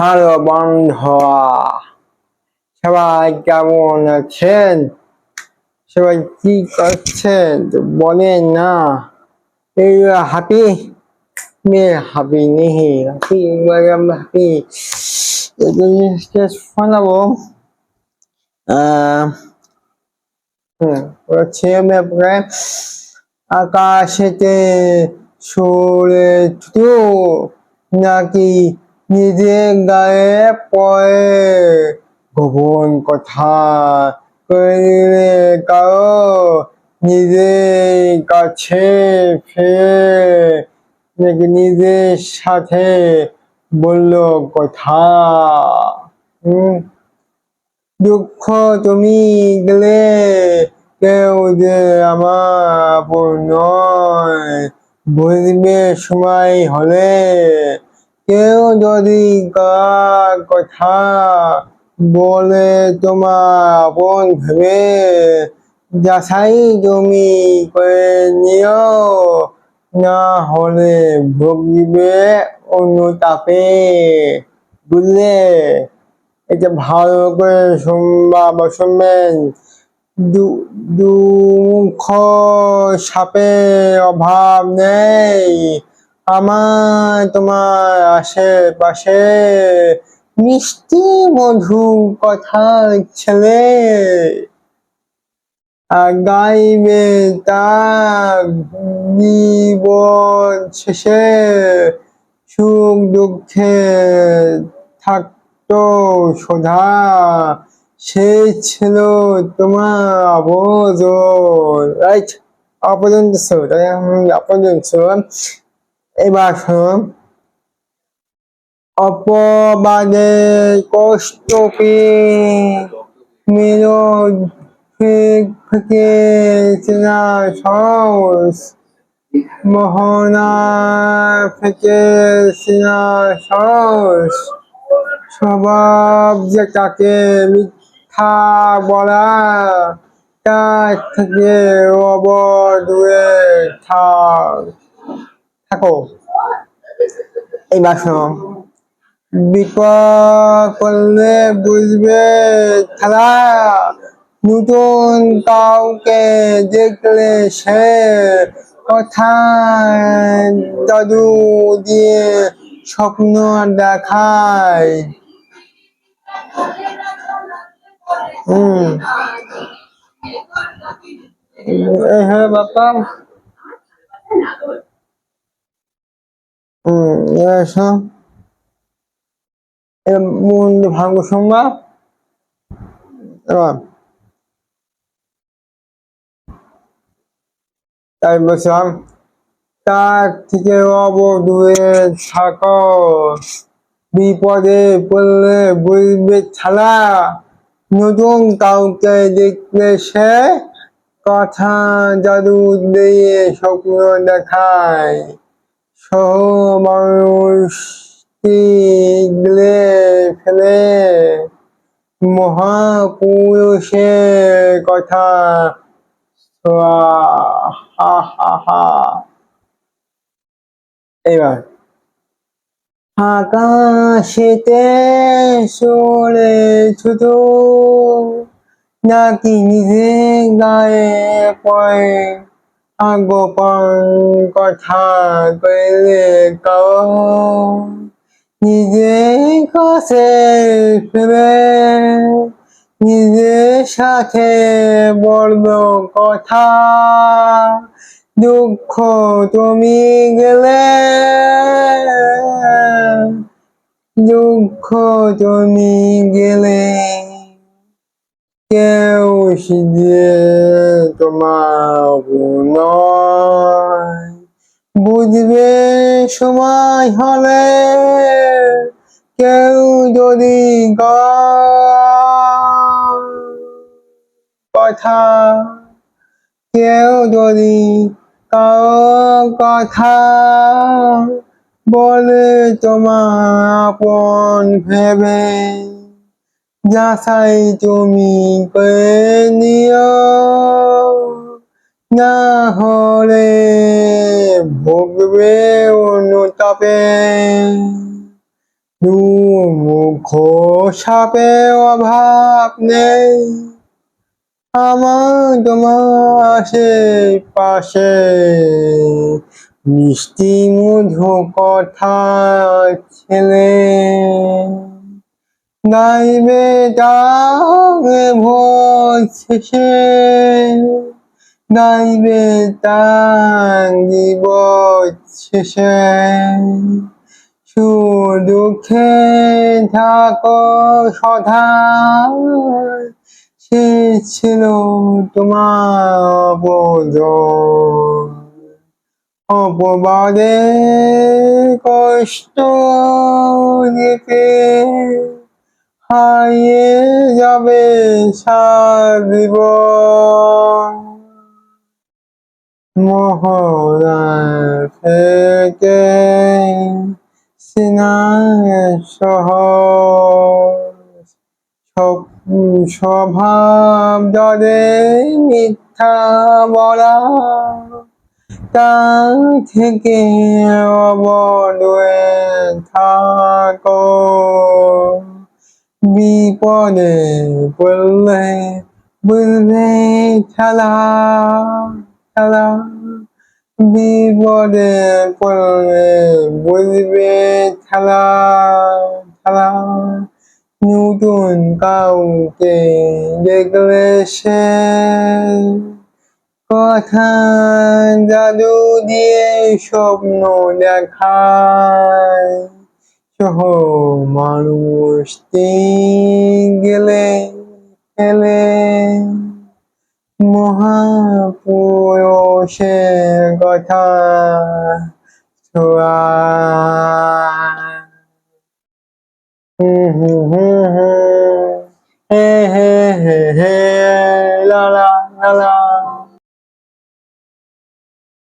Hello বন্ধুরা, সবাই কেমন আছেন? সবাই কি করছেন? বলেন না, এই হ্যাপি মেয়ে হ্যাপি নেই হাপি হ্যাপি শোনাবো। ছেলে মেয়ে প্রায় আকাশেতে সরে নাকি নিজের গায়ে পড়ে। গোপন কথা কইলে কারও নিজের কাছে নাকি নিজের সাথে বলল কথা। হুম। দুঃখ তুমি গেলে কেউ যে আমার নয়। বুঝবে সময় হলে কেউ যদি কার কথা বলে তোমার আপন ভেবে, যাচাই তুমি করে নিও, না হলে ভুগবে অনুতাপে। বুঝলে? এটা ভালো করে শুনবা বা শুনবেন, দু- দুঃখ সাপে অভাব নেই। আমার তোমার আশেপাশে মিষ্টি মধু কথার ছেলে গাইবে তার জীবন শেষে সুখ দুঃখে থাকতো সোধা সে ছিল তোমার অবজন। রাইট অপর্যন্ত তাই অপর্যন্ত এবার শোন অপবাদে কষ্ট পেয়ে মিলন থেকে চেনা সাহস মোহনা থেকে সাহস স্বভাব যে তাকে মিথ্যা বলা, তার থেকে অবদূরে থাক। থাকো। এইবার শোনো। বিপদ করলে বুঝবে খেলা। নতুন কাউকে দেখলে সে কথা জাদু দিয়ে স্বপ্ন দেখায়। হুম। এই হ্যাঁ বাপা হুম এবার শোন এবার মন তাই বলছিলাম, তার থেকে থাকো বিপদে পড়লে বুঝবে ছাড়া নতুন কাউকে দেখলে সে কথা জাদু দিয়ে স্বপ্ন দেখায়। সহ মানুষ ফেলে। মহাপুরুষের কথা এবার আকাশেতে সরে ছোট নাকি নিজে গায়ে পড়ে। আগোপন কথা কইলে কাও, নিজে কাছে ফিরে নিজের সাথে বলব কথা, দুঃখ তুমি গেলে, দুঃখ তুমি গেলে, কেউ সিজে তোমার নয় বুঝবে সময় হলে কেউ যদি কথা কেউ যদি কথা বলে তোমার আপন ভেবে যাচাই তুমি করে নিও না হলে ভুগবে অনুতাপে। ดู মুখ সাপে অভাব নেই। আমার তোমার আশেপাশে মিষ্টি মধু কথা ছেলে। গাইবে তাকে ভোর শেষে গাইবে তার দিবস শেষে সুদুঃখে থাকো সদা সে ছিল তোমার অপজন অপবাদে কষ্ট দিতে। হারিয়ে যাবে সারিব মহড়া থেকে সিনায় স্বভাব যাদের মিথ্যা বলা। তা থেকে অবদয়ে থাকো। বিপদে পড়লে বুঝবে খেলা খেলা বিপদে পড়লে বুঝবে খেলা খেলা নতুন কাউকে দেখলে সে কথা জাদু দিয়ে স্বপ্ন দেখায় সহ মানুষ গেলে গেলে মহাপুরুষের কথা ছোয়া